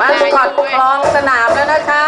มาสคอดคลองสนามแล้วนะคะ